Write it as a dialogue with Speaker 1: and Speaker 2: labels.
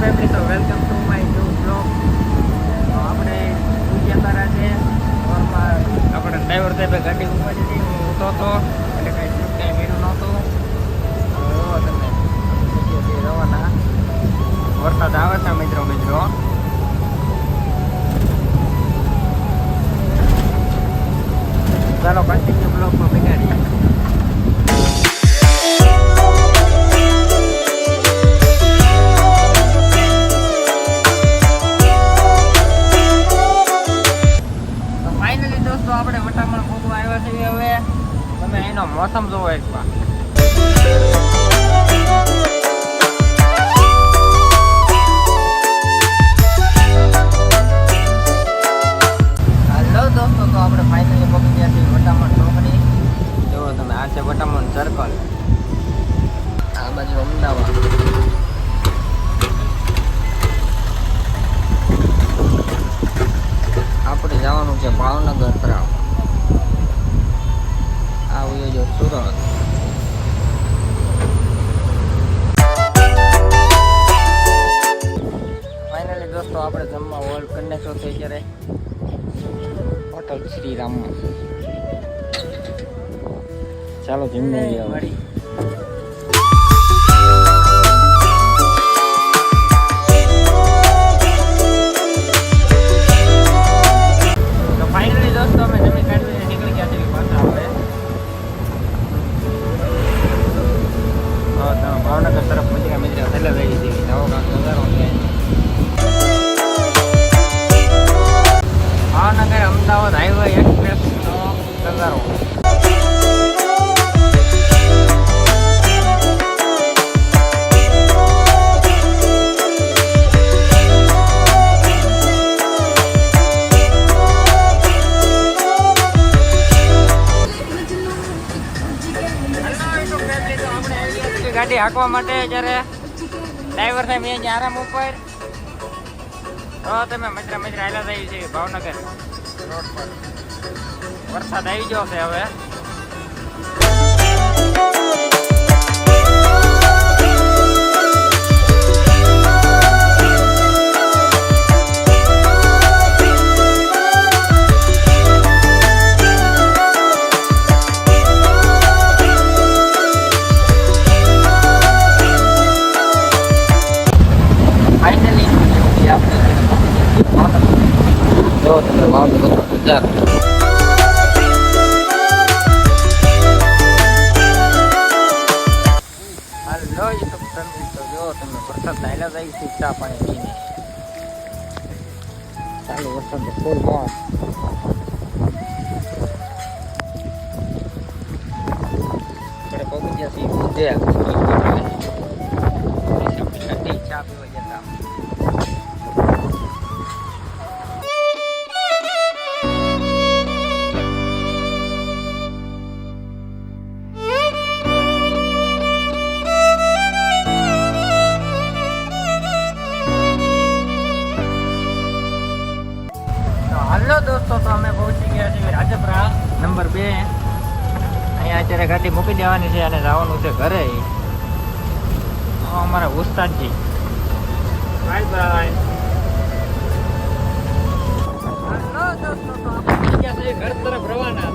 Speaker 1: Family તો welcome to my new blog આપણે ઉજ્યાતારા છે. ઘરમાં આપણે ડ્રાઈવર સાહેબે ગાડી ઉપાડી હતી. હું ઊતો હતો. એટલે કાંઈ ટ્રીપ કાંઈ મેળ્યું નહોતું. તમે રવાના. વરસાદ આવે છે મિત્રો મિત્રો. ચાલો કન્ટિન્યુ બ્લોગમાં બિગાડીએ ફાઇનલી દોસ્તો, આપણે વટામણ ભોગવા આવ્યા છીએ હવે. તમે એનો મોસમ જોવો એક વાર. હાલો દોસ્તો, તો આપણે ફાઇનલી પહોંચી ગયા વટામણ ચોકડી. જુઓ તમે, આ છે વટામણ સર્કલ આ બાજુ અમદાવાદ. જવાનું છે, ભાવનગર તરફ આવ્યો જો સુરત. ફાઇનલી દોસ્તો, આપણે જમવા હોલ કરી થઈ અત્યારે હોટલ શ્રીરામમાં. ચાલો, જમી લઈએ ભાવનગર તરફ પહોંચી ગયા મિત્રો એટલે રહી જઈએ નવો કાંક નજારો છે ભાવનગર અમદાવાદ હાઈવે એક્સપ્રેસનો નજારો ગાડી હાંકવા માટે જ્યારે ડ્રાઈવર સાહેબ અહીંયા આરામ ઉપર, તો તમે મજરા મજરા આવેલા થઈ છે ભાવનગર. રોડ પર વરસાદ આવી ગયો છે હવે. જો તમે ભાવનગર હજાર હાલો યુટ્યુબ ફેમિલી તો જો તમે વરસાદ નાયલા જાય છે ચા પાણી પીને ચાલુ વરસાદ તો ફૂલ મોજ આપણે પહોંચી ગયા છીએ દોસ્તો તો અમે પહોંચી ગયા છીએ રાજપરા. નંબર બે. અહીંયા અત્યારે ગાડી મૂકી દેવાની છે અને જવાનું છે ઘરે. અમારા ઉસ્તાદજી. બાય બાય ઘર તરફ રવાના.